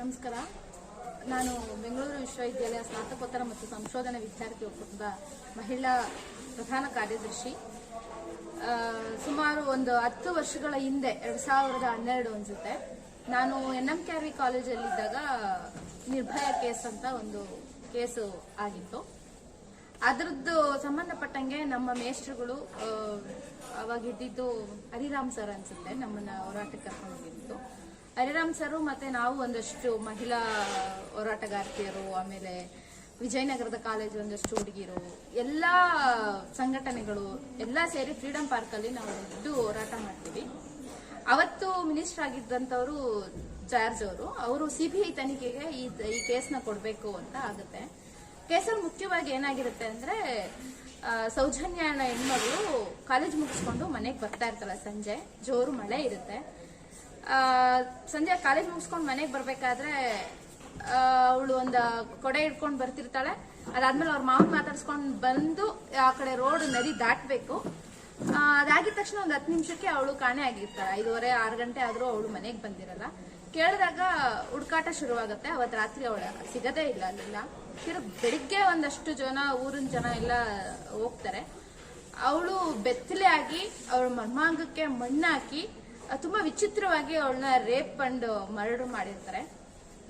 ನಮಸ್ಕಾರ. ನಾನು ಬೆಂಗಳೂರು ವಿಶ್ವವಿದ್ಯಾಲಯ ಸ್ನಾತಕೋತ್ತರ ಮತ್ತು ಸಂಶೋಧನಾ ವಿದ್ಯಾರ್ಥಿ ಒಕ್ಕೂಟದ ಮಹಿಳಾ ಪ್ರಧಾನ ಕಾರ್ಯದರ್ಶಿ. ಸುಮಾರು ಒಂದು ಹತ್ತು ವರ್ಷಗಳ ಹಿಂದೆ, ಎರಡು ಸಾವಿರದ ಹನ್ನೆರಡು ಅನ್ಸುತ್ತೆ. ನಾನು ಎನ್ ಎಂ ಕೆ ಕಾಲೇಜಲ್ಲಿದ್ದಾಗ ನಿರ್ಭಯ ಕೇಸ್ ಅಂತ ಒಂದು ಕೇಸು ಆಗಿತ್ತು. ಅದರದ್ದು ಸಂಬಂಧಪಟ್ಟಂಗೆ ನಮ್ಮ ಮೇಷ್ಟ್ರುಗಳು ಅವಾಗಿದ್ದಿದ್ದು ಹರಿರಾಮ್ ಸರ್ ಅನ್ಸುತ್ತೆ, ನಮ್ಮನ್ನ ಹೋರಾಟಕ್ಕೆ ಕರ್ಕೊಂಡು ಹೋಗಿದ್ದು. ಹರಿರಾಮ್ ಸರ್ ಮತ್ತೆ ನಾವು ಒಂದಷ್ಟು ಮಹಿಳಾ ಹೋರಾಟಗಾರ್ತಿಯರು, ಆಮೇಲೆ ವಿಜಯನಗರದ ಕಾಲೇಜ್ ಒಂದಷ್ಟು ಹುಡುಗಿರು, ಎಲ್ಲ ಸಂಘಟನೆಗಳು ಎಲ್ಲ ಸೇರಿ ಫ್ರೀಡಂ ಪಾರ್ಕ್ ಅಲ್ಲಿ ನಾವು ಇದ್ದು ಹೋರಾಟ ಮಾಡ್ತೀವಿ. ಅವತ್ತು ಮಿನಿಸ್ಟರ್ ಆಗಿದ್ದಂತವರು ಜಾರ್ಜ್ ಅವರು. ಅವರು ಸಿಬಿಐ ತನಿಖೆಗೆ ಈ ಈ ಕೇಸ್ನ ಕೊಡಬೇಕು ಅಂತ ಆಗುತ್ತೆ. ಕೇಸಲ್ಲಿ ಮುಖ್ಯವಾಗಿ ಏನಾಗಿರುತ್ತೆ ಅಂದ್ರೆ ಸೌಜನ್ಯ ಹೆಣ್ಮಗಳು ಕಾಲೇಜ್ ಮುಗಿಸ್ಕೊಂಡು ಮನೆಗೆ ಬರ್ತಾ ಇರ್ತಾಳೆ ಸಂಜೆ. ಜೋರು ಮಳೆ ಇರುತ್ತೆ. ಸಂಜೆ ಕಾಲೇಜ್ ಮುಗಿಸ್ಕೊಂಡು ಮನೆಗೆ ಬರಬೇಕಾದ್ರೆ ಅವಳು ಒಂದು ಕೊಡೆ ಹಿಡ್ಕೊಂಡು ಬರ್ತಿರ್ತಾಳೆ. ಅದಾದ್ಮೇಲೆ ಅವ್ರ ಮಾವನ್ ಮಾತಾಡ್ಸ್ಕೊಂಡು ಬಂದು ಆ ಕಡೆ ರೋಡ್ ನದಿ ದಾಟಬೇಕು. ಅದಾಗಿದ ತಕ್ಷಣ ಒಂದು ಹತ್ತು ನಿಮಿಷಕ್ಕೆ ಅವಳು ಕಾಣೆ ಆಗಿರ್ತಾಳೆ. ಐದೂವರೆ, ಆರು ಗಂಟೆ ಆದರೂ ಅವಳು ಮನೆಗೆ ಬಂದಿರಲ್ಲ. ಕೇಳಿದಾಗ ಹುಡುಕಾಟ ಶುರುವಾಗುತ್ತೆ. ಅವತ್ತು ರಾತ್ರಿ ಅವಳ ಸಿಗದೇ ಇಲ್ಲ ಅಲ್ಲಿಲ್ಲ. ತಿರ್ಗ್ ಬೆಳಿಗ್ಗೆ ಒಂದಷ್ಟು ಜನ, ಊರಿನ ಜನ ಎಲ್ಲ ಹೋಗ್ತಾರೆ. ಅವಳು ಬೆತ್ತಲೆ ಆಗಿ ಅವಳ ಮರ್ಮಾಂಗಕ್ಕೆ ಮಣ್ಣಾಕಿ ತುಂಬಾ ವಿಚಿತ್ರವಾಗಿ ಅವಳನ್ನ ರೇಪ್ ಅಂಡ್ ಮರ್ಡರ್ ಮಾಡಿರ್ತಾರೆ.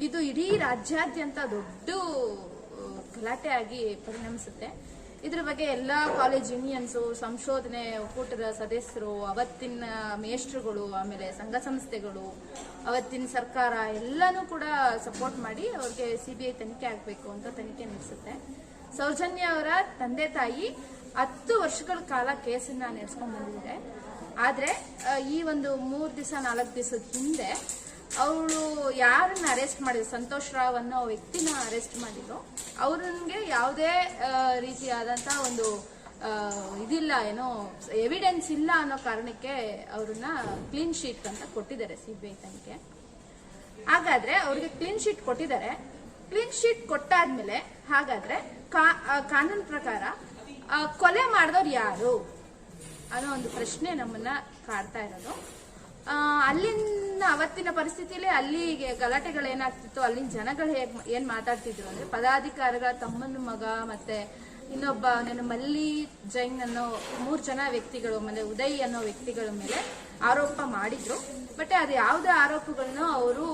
ಇದು ಇಡೀ ರಾಜ್ಯಾದ್ಯಂತ ದೊಡ್ಡ ಗಲಾಟೆ ಆಗಿ ಪರಿಣಮಿಸುತ್ತೆ. ಇದ್ರ ಬಗ್ಗೆ ಎಲ್ಲಾ ಕಾಲೇಜ್ ಯೂನಿಯನ್ಸು ಸಂಶೋಧನೆ ಒಕ್ಕೂಟದ ಸದಸ್ಯರು, ಅವತ್ತಿನ ಮೇಷ್ಟ್ರುಗಳು, ಆಮೇಲೆ ಸಂಘ ಸಂಸ್ಥೆಗಳು, ಅವತ್ತಿನ ಸರ್ಕಾರ ಎಲ್ಲನೂ ಕೂಡ ಸಪೋರ್ಟ್ ಮಾಡಿ ಅವ್ರಿಗೆ ಸಿ ಬಿ ಐ ತನಿಖೆ ಆಗಬೇಕು ಅಂತ ತನಿಖೆ ನಡೆಸುತ್ತೆ. ಸೌಜನ್ಯ ಅವರ ತಂದೆ ತಾಯಿ ಹತ್ತು ವರ್ಷಗಳ ಕಾಲ ಕೇಸನ್ನ ನಡೆಸ್ಕೊಂಡ್ ಬಂದಿದ್ದಾರೆ. ಆದ್ರೆ ಈ ಒಂದು ಮೂರು ದಿವಸ, ನಾಲ್ಕು ದಿವಸದ ಹಿಂದೆ ಅವಳು ಯಾರನ್ನ ಅರೆಸ್ಟ್ ಮಾಡಿದ್ರು ಸಂತೋಷ್ ರಾವ್ ಅನ್ನೋ ವ್ಯಕ್ತಿನ ಅರೆಸ್ಟ್ ಮಾಡಿದ್ರು ಅವ್ರಿಗೆ ಯಾವುದೇ ರೀತಿಯಾದಂಥ ಒಂದು ಇದಿಲ್ಲ, ಏನೋ ಎವಿಡೆನ್ಸ್ ಇಲ್ಲ ಅನ್ನೋ ಕಾರಣಕ್ಕೆ ಅವ್ರನ್ನ ಕ್ಲೀನ್ ಶೀಟ್ ಅಂತ ಕೊಟ್ಟಿದ್ದಾರೆ ಸಿ ಬಿ ಐ ತನಿಖೆ. ಹಾಗಾದ್ರೆ ಅವ್ರಿಗೆ ಕ್ಲೀನ್ ಶೀಟ್ ಕೊಟ್ಟಿದ್ದಾರೆ. ಕ್ಲೀನ್ ಶೀಟ್ ಕೊಟ್ಟಾದ್ಮೇಲೆ ಹಾಗಾದ್ರೆ ಕಾನೂನು ಪ್ರಕಾರ ಕೊಲೆ ಮಾಡಿದವ್ರು ಯಾರು? ಅನ್ನೋ ಒಂದು ಪ್ರಶ್ನೆ ನಮ್ಮನ್ನ ಕಾಡ್ತಾ ಇರೋದು. ಅಲ್ಲಿನ ಅವತ್ತಿನ ಪರಿಸ್ಥಿತಿಯಲ್ಲಿ ಅಲ್ಲಿಗೆ ಗಲಾಟೆಗಳು ಏನಾಗ್ತಿತ್ತು, ಅಲ್ಲಿನ ಜನಗಳು ಹೇಗೆ ಏನ್ ಮಾತಾಡ್ತಿದ್ರು ಅಂದ್ರೆ ಪದಾಧಿಕಾರಿಗಳ ತಮ್ಮನ ಮಗ ಮತ್ತೆ ಇನ್ನೊಬ್ಬ ನನ್ನ ಮಲ್ಲಿ ಜೈನ್ ಅನ್ನೋ ಮೂರ್ ಜನ ವ್ಯಕ್ತಿಗಳು ಆಮೇಲೆ ಉದಯ್ ಅನ್ನೋ ವ್ಯಕ್ತಿಗಳ ಮೇಲೆ ಆರೋಪ ಮಾಡಿದ್ರು. ಬಟ್ ಅದು ಯಾವುದೇ ಆರೋಪಗಳನ್ನ ಅವರು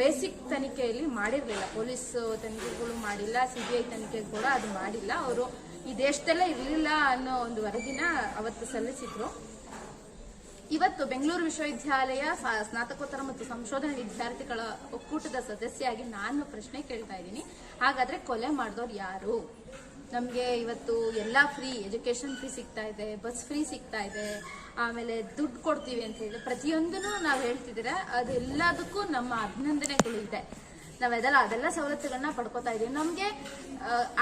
ಬೇಸಿಕ್ ತನಿಖೆಯಲ್ಲಿ ಮಾಡಿರ್ಲಿಲ್ಲ. ಪೊಲೀಸ್ ತನಿಖೆಗಳು ಮಾಡಿಲ್ಲ ಸಿಬಿಐ ತನಿಖೆ ಕೂಡ ಅದು ಮಾಡಿಲ್ಲ. ಅವರು ಈ ದೇಶದಲ್ಲೇ ಇರಲಿಲ್ಲ ಅನ್ನೋ ಒಂದು ವರದಿನ ಅವತ್ತು ಸಲ್ಲಿಸಿದ್ರು. ಇವತ್ತು ಬೆಂಗಳೂರು ವಿಶ್ವವಿದ್ಯಾಲಯ ಸ್ನಾತಕೋತ್ತರ ಮತ್ತು ಸಂಶೋಧನಾ ವಿದ್ಯಾರ್ಥಿಗಳ ಒಕ್ಕೂಟದ ಸದಸ್ಯಾಗಿ ನಾನು ಪ್ರಶ್ನೆ ಕೇಳ್ತಾ ಇದ್ದೀನಿ. ಹಾಗಾದ್ರೆ ಕೊಲೆ ಮಾಡಿದವ್ರು ಯಾರು? ನಮ್ಗೆ ಇವತ್ತು ಎಲ್ಲಾ ಫ್ರೀ ಎಜುಕೇಶನ್ ಫ್ರೀ ಸಿಗ್ತಾ ಇದೆ, ಬಸ್ ಫ್ರೀ ಸಿಗ್ತಾ ಇದೆ, ಆಮೇಲೆ ದುಡ್ಡು ಕೊಡ್ತೀವಿ ಅಂತ ಹೇಳಿ ಪ್ರತಿಯೊಂದನ್ನು ನಾವು ಹೇಳ್ತಿದ್ದೀರಾ ಅದೆಲ್ಲದಕ್ಕೂ ನಮ್ಮ ಅಭಿನಂದನೆಗಳು ಇದೆ. ನಾವೆಲ್ಲ ಅದೆಲ್ಲ ಸವಲತ್ತುಗಳನ್ನ ಪಡ್ಕೋತಾ ಇದೀವಿ. ನಮ್ಗೆ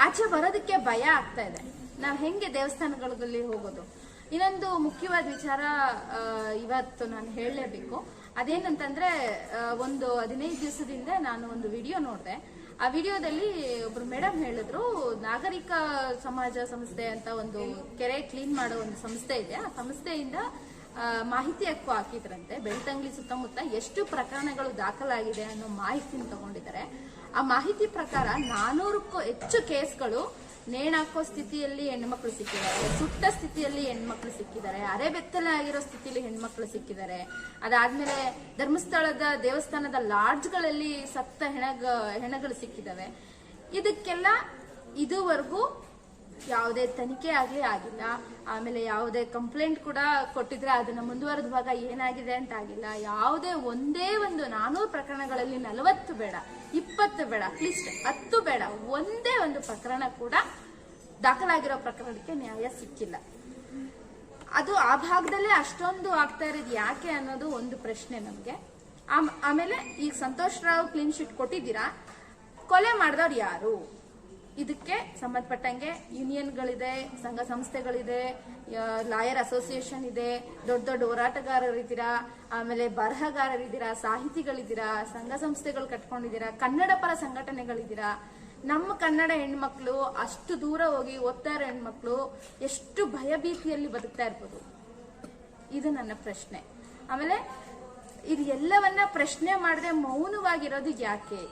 ಆಚೆ ಬರೋದಕ್ಕೆ ಭಯ ಆಗ್ತಾ ಇದೆ. ನಾವ್ ಹೆಂಗೆ ದೇವಸ್ಥಾನಗಳಲ್ಲಿ ಹೋಗೋದು? ಇನ್ನೊಂದು ಮುಖ್ಯವಾದ ವಿಚಾರ ಇವತ್ತು ನಾನು ಹೇಳಲೇಬೇಕು. ಅದೇನಂತಂದ್ರೆ ಒಂದು ಹದಿನೈದು ದಿವಸದಿಂದ ನಾನು ಒಂದು ವಿಡಿಯೋ ನೋಡಿದೆ. ಆ ವಿಡಿಯೋದಲ್ಲಿ ಒಬ್ರು ಮೇಡಮ್ ಹೇಳಿದ್ರು, ನಾಗರಿಕ ಸಮಾಜ ಸಂಸ್ಥೆ ಅಂತ ಒಂದು ಕೆರೆ ಕ್ಲೀನ್ ಮಾಡೋ ಒಂದು ಸಂಸ್ಥೆ ಇದೆ. ಆ ಸಂಸ್ಥೆಯಿಂದ ಮಾಹಿತಿ ಹಕ್ಕು ಹಾಕಿದ್ರಂತೆ. ಬೆಳ್ತಂಗ್ಲಿ ಸುತ್ತಮುತ್ತ ಎಷ್ಟು ಪ್ರಕರಣಗಳು ದಾಖಲಾಗಿದೆ ಅನ್ನೋ ಮಾಹಿತಿನ ತಗೊಂಡಿದ್ದಾರೆ. ಆ ಮಾಹಿತಿ ಪ್ರಕಾರ ನಾನೂರಕ್ಕೂ ಹೆಚ್ಚು ಕೇಸ್ಗಳು ನೇಣಾಕೋ ಸ್ಥಿತಿಯಲ್ಲಿ ಹೆಣ್ಮಕ್ಳು ಸಿಕ್ಕಿದ್ದಾರೆ. ಸುಟ್ಟ ಸ್ಥಿತಿಯಲ್ಲಿ ಹೆಣ್ಮಕ್ಳು ಸಿಕ್ಕಿದ್ದಾರೆ. ಅರೆಬೆತ್ತಲೆ ಆಗಿರೋ ಸ್ಥಿತಿಯಲ್ಲಿ ಹೆಣ್ಮಕ್ಳು ಸಿಕ್ಕಿದ್ದಾರೆ. ಅದಾದ್ಮೇಲೆ ಧರ್ಮಸ್ಥಳದ ದೇವಸ್ಥಾನದ ಲಾಡ್ಜ್ಗಳಲ್ಲಿ ಸತ್ತ ಹೆಣಗ, ಹೆಣಗಳು ಸಿಕ್ಕಿದ್ದಾವೆ. ಇದಕ್ಕೆಲ್ಲ ಇದುವರೆಗೂ ಯಾವುದೇ ತನಿಖೆ ಆಗಲಿ ಆಗಿಲ್ಲ. ಆಮೇಲೆ ಯಾವುದೇ ಕಂಪ್ಲೇಂಟ್ ಕೂಡ ಕೊಟ್ಟಿದ್ರೆ ಅದನ್ನ ಮುಂದುವರೆದ ಭಾಗ ಏನಾಗಿದೆ ಅಂತ ಆಗಿಲ್ಲ. ಯಾವುದೇ ಒಂದೇ ಒಂದು ನಾನೂರು ಪ್ರಕರಣಗಳಲ್ಲಿ ನಲವತ್ತು ಬೇಡ, ಇಪ್ಪತ್ತು ಬೇಡ ಅಟ್ಲೀಸ್ಟ್ ಹತ್ತು ಬೇಡ, ಒಂದೇ ಒಂದು ಪ್ರಕರಣ ಕೂಡ ದಾಖಲಾಗಿರೋ ಪ್ರಕರಣಕ್ಕೆ ನ್ಯಾಯ ಸಿಕ್ಕಿಲ್ಲ. ಅದು ಆ ಭಾಗದಲ್ಲೇ ಅಷ್ಟೊಂದು ಆಗ್ತಾ ಇರೋದು ಯಾಕೆ ಅನ್ನೋದು ಒಂದು ಪ್ರಶ್ನೆ ನಮಗೆ. ಆಮ್- ಆಮೇಲೆ ಈಗ ಸಂತೋಷ್ ರಾವ್ ಕ್ಲೀನ್ ಶೀಟ್ ಕೊಟ್ಟಿದ್ದೀರಾ? ಕೊಲೆ ಮಾಡಿದವ್ರು ಯಾರು? ಇದಕ್ಕೆ ಸಂಬಂಧಪಟ್ಟಂಗೆ ಯೂನಿಯನ್ಗಳಿದೆ, ಸಂಘ ಸಂಸ್ಥೆಗಳಿದೆ ಲಾಯರ್ ಅಸೋಸಿಯೇಷನ್ ಇದೆ, ದೊಡ್ಡ ದೊಡ್ಡ ಹೋರಾಟಗಾರರಿದ್ದೀರಾ, ಆಮೇಲೆ ಬರಹಗಾರರಿದ್ದೀರಾ, ಸಾಹಿತಿಗಳಿದ್ದೀರಾ, ಸಂಘ ಸಂಸ್ಥೆಗಳು ಕಟ್ಕೊಂಡಿದ್ದೀರಾ, ಕನ್ನಡ ಪರ ಸಂಘಟನೆಗಳಿದ್ದೀರಾ, ನಮ್ಮ ಕನ್ನಡ ಹೆಣ್ಮಕ್ಳು ಅಷ್ಟು ದೂರ ಹೋಗಿ ಓದ್ತಾ ಇರೋ ಹೆಣ್ಮಕ್ಳು ಎಷ್ಟು ಭಯಭೀತಿಯಲ್ಲಿ ಬದುಕ್ತಾ ಇರ್ಬೋದು? ಇದು ನನ್ನ ಪ್ರಶ್ನೆ. ಆಮೇಲೆ ಇದು ಎಲ್ಲವನ್ನ ಪ್ರಶ್ನೆ ಮಾಡದೆ ಮೌನವಾಗಿರೋದು ಯಾಕೆ?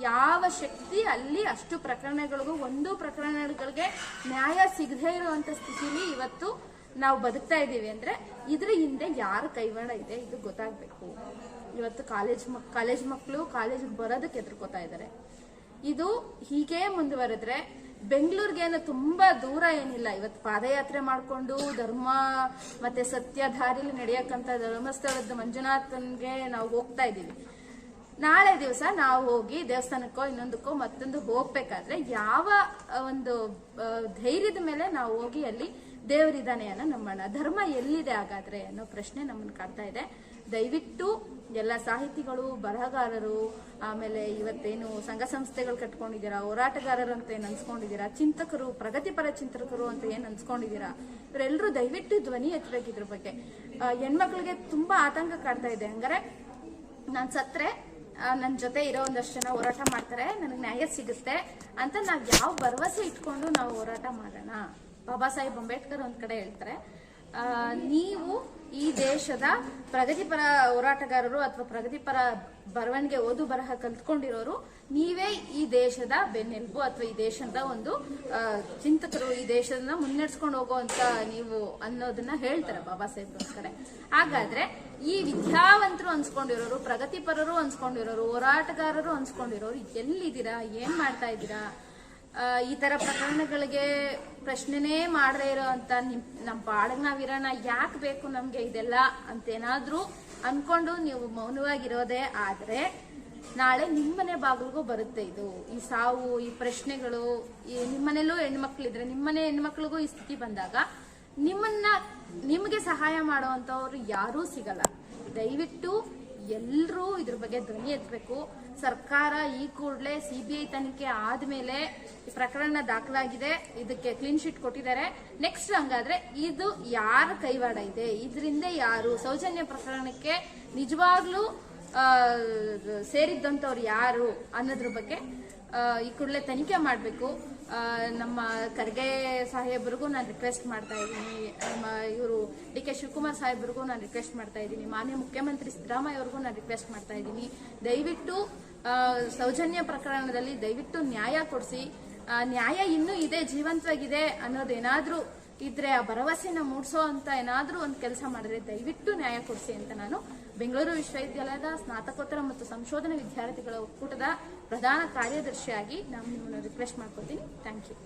ಯಾವ ಶಕ್ತಿ ಅಲ್ಲಿ ಅಷ್ಟು ಪ್ರಕರಣಗಳಿಗೂ ಒಂದು ಪ್ರಕರಣಗಳಿಗೆ ನ್ಯಾಯ ಸಿಗದೇ ಇರುವಂತ ಸ್ಥಿತಿಲಿ ಇವತ್ತು ನಾವು ಬದುಕ್ತಾ ಇದ್ದೀವಿ ಅಂದ್ರೆ ಇದ್ರ ಹಿಂದೆ ಯಾರು ಕೈವಾಡ ಇದೆ ಇದು ಗೊತ್ತಾಗ್ಬೇಕು. ಇವತ್ತು ಕಾಲೇಜ್ ಮಕ್, ಕಾಲೇಜ್ ಮಕ್ಕಳು ಕಾಲೇಜಿಗೆ ಬರೋದಕ್ಕೆ ಎದುರ್ಕೋತಾ ಇದ್ದಾರೆ ಇದು ಹೀಗೆ ಮುಂದುವರೆದ್ರೆ ಬೆಂಗಳೂರಿಗೇನು ತುಂಬಾ ದೂರ ಏನಿಲ್ಲ. ಇವತ್ತು ಪಾದಯಾತ್ರೆ ಮಾಡಿಕೊಂಡು ಧರ್ಮ ಮತ್ತೆ ಸತ್ಯ ದಾರಿಲಿ ನಡೆಯಕ್ಕಂತ ಧರ್ಮಸ್ಥಳದ ಮಂಜುನಾಥನ್ಗೆ ನಾವು ಹೋಗ್ತಾ ಇದ್ದೀವಿ. ನಾಳೆ ದಿವಸ ನಾವು ಹೋಗಿ ದೇವಸ್ಥಾನಕ್ಕೋ ಇನ್ನೊಂದಕ್ಕೋ ಮತ್ತೊಂದು ಹೋಗ್ಬೇಕಾದ್ರೆ ಯಾವ ಒಂದು ಧೈರ್ಯದ ಮೇಲೆ ನಾವು ಹೋಗಿ ಅಲ್ಲಿ ದೇವರಿದ್ದಾನೆ ಅನ್ನೋ ನಂಬೋಣ. ಧರ್ಮ ಎಲ್ಲಿದೆ ಹಾಗಾದ್ರೆ ಅನ್ನೋ ಪ್ರಶ್ನೆ ನಮ್ಮನ್ನು ಕಾಡ್ತಾ ಇದೆ. ದಯವಿಟ್ಟು ಎಲ್ಲ ಸಾಹಿತಿಗಳು, ಬರಹಗಾರರು, ಆಮೇಲೆ ಇವತ್ತೇನು ಸಂಘ ಸಂಸ್ಥೆಗಳು ಕಟ್ಕೊಂಡಿದ್ದೀರಾ, ಹೋರಾಟಗಾರರು ಅಂತ ಏನು ಅನ್ಸ್ಕೊಂಡಿದ್ದೀರಾ, ಚಿಂತಕರು, ಪ್ರಗತಿಪರ ಚಿಂತಕರು ಅಂತ ಏನು ಅನ್ಸ್ಕೊಂಡಿದ್ದೀರಾ, ಇವರೆಲ್ಲರೂ ದಯವಿಟ್ಟು ಧ್ವನಿ ಎತ್ತಬೇಕು ಇದ್ರ ಬಗ್ಗೆ ಹೆಣ್ಮಕ್ಳಿಗೆ ತುಂಬಾ ಆತಂಕ ಕಾಡ್ತಾ ಇದೆ. ಹಂಗಾರೆ ನಾನು ಸತ್ರೆ ನನ್ನ ಜೊತೆ ಇರೋ ಒಂದಷ್ಟು ಜನ ಹೋರಾಟ ಮಾಡ್ತಾರೆ, ನನಗೆ ನ್ಯಾಯ ಸಿಗುತ್ತೆ ಅಂತ ನಾವು ಯಾವ ಭರವಸೆ ಇಟ್ಕೊಂಡು ನಾವು ಹೋರಾಟ ಮಾಡೋಣ? ಬಾಬಾ ಸಾಹೇಬ್ ಅಂಬೇಡ್ಕರ್ ಒಂದ್ ಕಡೆ ಹೇಳ್ತಾರೆ. ನೀವು ಈ ದೇಶದ ಪ್ರಗತಿಪರ ಹೋರಾಟಗಾರರು ಅಥವಾ ಪ್ರಗತಿಪರ ಬರವಣಿಗೆ ಓದು ಬರಹ ಕಲ್ತ್ಕೊಂಡಿರೋರು ನೀವೇ ಈ ದೇಶದ ಬೆನ್ನೆಲುಬು ಅಥವಾ ಈ ದೇಶದ ಒಂದು ಚಿಂತಕರು, ಈ ದೇಶದನ್ನ ಮುನ್ನಡೆಸ್ಕೊಂಡು ಹೋಗುವಂತ ನೀವು ಅನ್ನೋದನ್ನ ಹೇಳ್ತಾರೆ ಬಾಬಾ ಸಾಹೇಬ್ ಹಾಗಾದ್ರೆ ಈ ವಿದ್ಯಾವಂತರು ಅನ್ಸ್ಕೊಂಡಿರೋರು, ಪ್ರಗತಿಪರರು ಅನ್ಸ್ಕೊಂಡಿರೋರು, ಹೋರಾಟಗಾರರು ಅನ್ಸ್ಕೊಂಡಿರೋರು ಎಲ್ಲಿದ್ದೀರಾ? ಏನ್ ಮಾಡ್ತಾ ಇದ್ದೀರಾ? ಈ ತರ ಪ್ರಕರಣಗಳಿಗೆ ಪ್ರಶ್ನೆನೇ ಮಾಡದೇ ಇರೋ ಅಂತ ನಿಮ್ ನಮ್ಮ ಬಾಳಗ್ ನಾವಿರೋಣ ಯಾಕೆ ಬೇಕು ನಮ್ಗೆ ಇದೆಲ್ಲ ಅಂತೇನಾದ್ರೂ ಅನ್ಕೊಂಡು ನೀವು ಮೌನವಾಗಿರೋದೇ ಆದ್ರೆ ನಾಳೆ ನಿಮ್ಮನೆ ಬಾಗಿಲಿಗೂ ಬರುತ್ತೆ ಇದು. ಈ ಸಾವು, ಈ ಪ್ರಶ್ನೆಗಳು, ಈ ನಿಮ್ಮನೆಲ್ಲೂ ಹೆಣ್ಮಕ್ಳಿದ್ರೆ, ನಿಮ್ಮನೆ ಹೆಣ್ಮಕ್ಳಿಗೂ ಈ ಸ್ಥಿತಿ ಬಂದಾಗ ನಿಮ್ಮನ್ನ, ನಿಮಗೆ ಸಹಾಯ ಮಾಡುವಂತವ್ರು ಯಾರೂ ಸಿಗಲ್ಲ. ದಯವಿಟ್ಟು ಎಲ್ಲರೂ ಇದ್ರ ಬಗ್ಗೆ ಧ್ವನಿ ಎತ್ತಬೇಕು ಸರ್ಕಾರ ಈ ಕೂಡಲೇ ಸಿಬಿಐ ತನಿಖೆ ಆದ್ಮೇಲೆ ಪ್ರಕರಣ ದಾಖಲಾಗಿದೆ. ಇದಕ್ಕೆ ಕ್ಲೀನ್ ಶೀಟ್ ಕೊಟ್ಟಿದ್ದಾರೆ. ನೆಕ್ಸ್ಟ್ ಹಂಗಾದ್ರೆ ಇದು ಯಾರ ಕೈವಾಡ ಇದೆ? ಇದರಿಂದ ಯಾರು? ಸೌಜನ್ಯ ಪ್ರಕರಣಕ್ಕೆ ನಿಜವಾಗ್ಲೂ ಸೇರಿದ್ದಂಥವ್ರು ಯಾರು ಅನ್ನೋದ್ರ ಬಗ್ಗೆ ಈ ಕೂಡಲೇ ತನಿಖೆ ಮಾಡಬೇಕು. ನಮ್ಮ ಖರ್ಗೆ ಸಾಹೇಬ್ರಿಗೂ ನಾನು ರಿಕ್ವೆಸ್ಟ್ ಮಾಡ್ತಾ ಇದ್ದೀನಿ. ನಮ್ಮ ಇವರು ಡಿ ಕೆ ಶಿವಕುಮಾರ್ ಸಾಹೇಬ್ರಿಗೂ ನಾನು ರಿಕ್ವೆಸ್ಟ್ ಮಾಡ್ತಾ ಇದ್ದೀನಿ. ಮಾನ್ಯ ಮುಖ್ಯಮಂತ್ರಿ ಸಿದ್ದರಾಮಯ್ಯ ಅವ್ರಿಗೂ ನಾನು ರಿಕ್ವೆಸ್ಟ್ ಮಾಡ್ತಾ ಇದ್ದೀನಿ. ದಯವಿಟ್ಟು ಸೌಜನ್ಯ ಪ್ರಕರಣದಲ್ಲಿ ದಯವಿಟ್ಟು ನ್ಯಾಯ ಕೊಡಿಸಿ. ನ್ಯಾಯ ಇನ್ನೂ ಇದೆ, ಜೀವಂತವಾಗಿದೆ ಅನ್ನೋದೇನಾದರೂ ಇದ್ರೆ ಆ ಭರವಸೆನ ಮೂಡಿಸೋ ಅಂತ ಏನಾದರೂ ಒಂದು ಕೆಲಸ ಮಾಡಿದ್ರೆ ದಯವಿಟ್ಟು ನ್ಯಾಯ ಕೊಡಿಸಿ ಅಂತ ನಾನು ಬೆಂಗಳೂರು ವಿಶ್ವವಿದ್ಯಾಲಯದ ಸ್ನಾತಕೋತ್ತರ ಮತ್ತು ಸಂಶೋಧನಾ ವಿದ್ಯಾರ್ಥಿಗಳ ಒಕ್ಕೂಟದ ಪ್ರಧಾನ ಕಾರ್ಯದರ್ಶಿಯಾಗಿ ನಾನು ನಿಮ್ಮನ್ನು ರಿಕ್ವೆಸ್ಟ್ ಮಾಡ್ಕೋತೀನಿ. Thank you